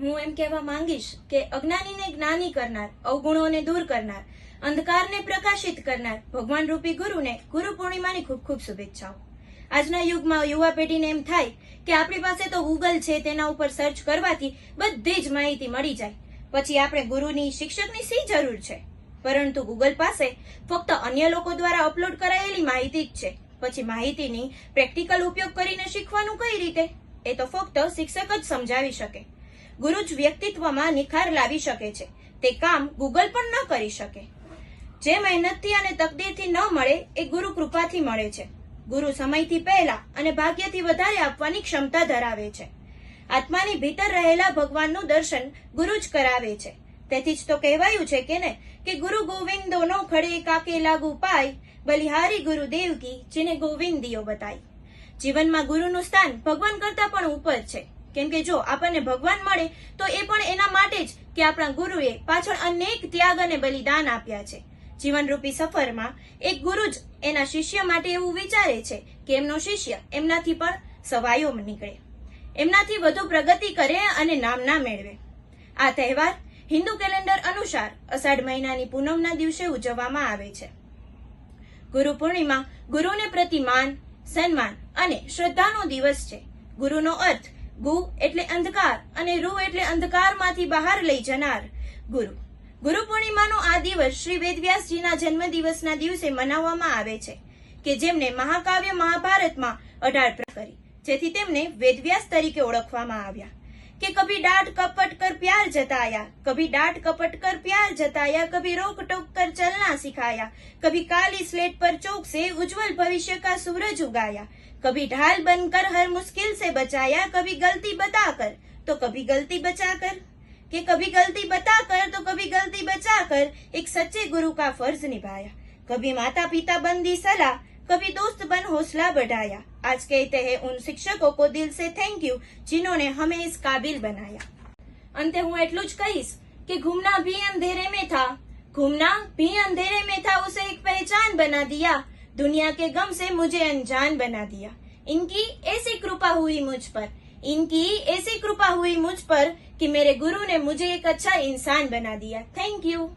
હું એમ કહેવા માંગીશ કે અજ્ઞાનીને જ્ઞાની કરનાર, અવગુણોને દૂર કરનાર, અંધકારને પ્રકાશિત કરનાર ભગવાન રૂપી ગુરુને ગુરુ પૂર્ણિમાની ખૂબ ખૂબ શુભેચ્છાઓ. આજના યુગમાં યુવા પેઢીને એમ થાય કે આપણી પાસે તો ગૂગલ છે, તેના ઉપર સર્ચ કરવાથી બધી જ માહિતી મળી જાય. પછી આપણે ગુરુની, શિક્ષકની શી જરૂર છે? પરંતુ ગૂગલ પાસે ફક્ત અન્ય લોકો દ્વારા અપલોડ કરાયેલી માહિતી જ છે. પછી માહિતીની પ્રેક્ટિકલ ઉપયોગ કરીને શીખવાનું કઈ રીતે? એ તો ફક્ત શિક્ષક જ સમજાવી શકે. ગુરુ જ વ્યક્તિત્વમાં નિખાર લાવી શકે છે. તે કામ ગૂગલ પણ ન કરી શકે. જે મહેનતથી અને તકદીરથી ન મળે, એ ગુરુ કૃપાથી મળે છે. ગુરુ સમયથી પહેલા અને ભાગ્યથી વધારે આપવાની ક્ષમતા ધરાવે છે. આત્માની ભીતર રહેલા ભગવાનનું દર્શન ગુરુ જ કરાવે છે. તેથી જ તો કહેવાયું છે કે ને, કે ગુરુ ગોવિંદો નો ખડે કાકે લાગુ પાય, બલિહારી ગુરુ દેવકી જેને ગોવિંદીઓ બતાય. જીવનમાં ગુરુનું સ્થાન ભગવાન કરતા પણ ઉપર છે. કેમ કે જો આપણને ભગવાન મળે, તો એ પણ એના માટે જ કે આપણા ગુરુએ પાછળ અનેક ત્યાગ અને બલિદાન આપ્યા છે. જીવનરૂપી સફરમાં એક ગુરુ જ એના શિષ્ય માટે એવું વિચારે છે કે એમનો શિષ્ય એમનાથી પણ સવાયો નીકળે. એમનાથી વધુ પ્રગતિ કરે અને નામના મેળવે. આ તહેવાર હિન્દુ કેલેન્ડર અનુસાર અષાઢ મહિનાની પૂનમના દિવસે ઉજવવામાં આવે છે. ગુરુ પૂર્ણિમા ગુરુને પ્રતિ માન સન્માન અને શ્રદ્ધાનો દિવસ છે. ગુરુનો અર્થ ગુ એટલે અંધકાર અને રૂ એટલે અંધકારમાંથી બહાર લઈ જનાર. ગુરુ. ગુરુ પૂર્ણિમાનો આ દિવસ શ્રી વેદવ્યાસજીના જન્મદિવસના દિવસે મનાવવામાં આવે છે, કે જેમને મહાકાવ્ય મહાભારતમાં અઢાર કરી, જેથી તેમને વેદવ્યાસ તરીકે ઓળખવામાં આવ્યા. कि कभी डांट कपट कर प्यार जताया, कभी डांट कपट कर प्यार जताया, कभी रोक टोक कर चलना सिखाया, कभी काली स्लेट पर चौक से उज्जवल भविष्य का सूरज उगाया, कभी ढाल बनकर हर मुश्किल से बचाया, कभी गलती बताकर तो कभी गलती बचाकर, कि कभी गलती बताकर तो कभी गलती बचाकर, एक सच्चे गुरु का फ़र्ज़ निभाया, कभी माता पिता बंदी सलाह कभी दोस्त बन हौसला बढ़ाया। आज कहते हैं उन शिक्षकों को दिल से थैंक यू जिन्होंने हमें इस काबिल बनाया। अंत हूँ एटलूज कहीस कि घूमना भी अंधेरे में था। घूमना भी अंधेरे में था, उसे एक पहचान बना दिया। दुनिया के गम से मुझे अनजान बना दिया। इनकी ऐसी कृपा हुई मुझ पर। इनकी ऐसी कृपा हुई मुझ पर कि मेरे गुरु ने मुझे एक अच्छा इंसान बना दिया। Thank you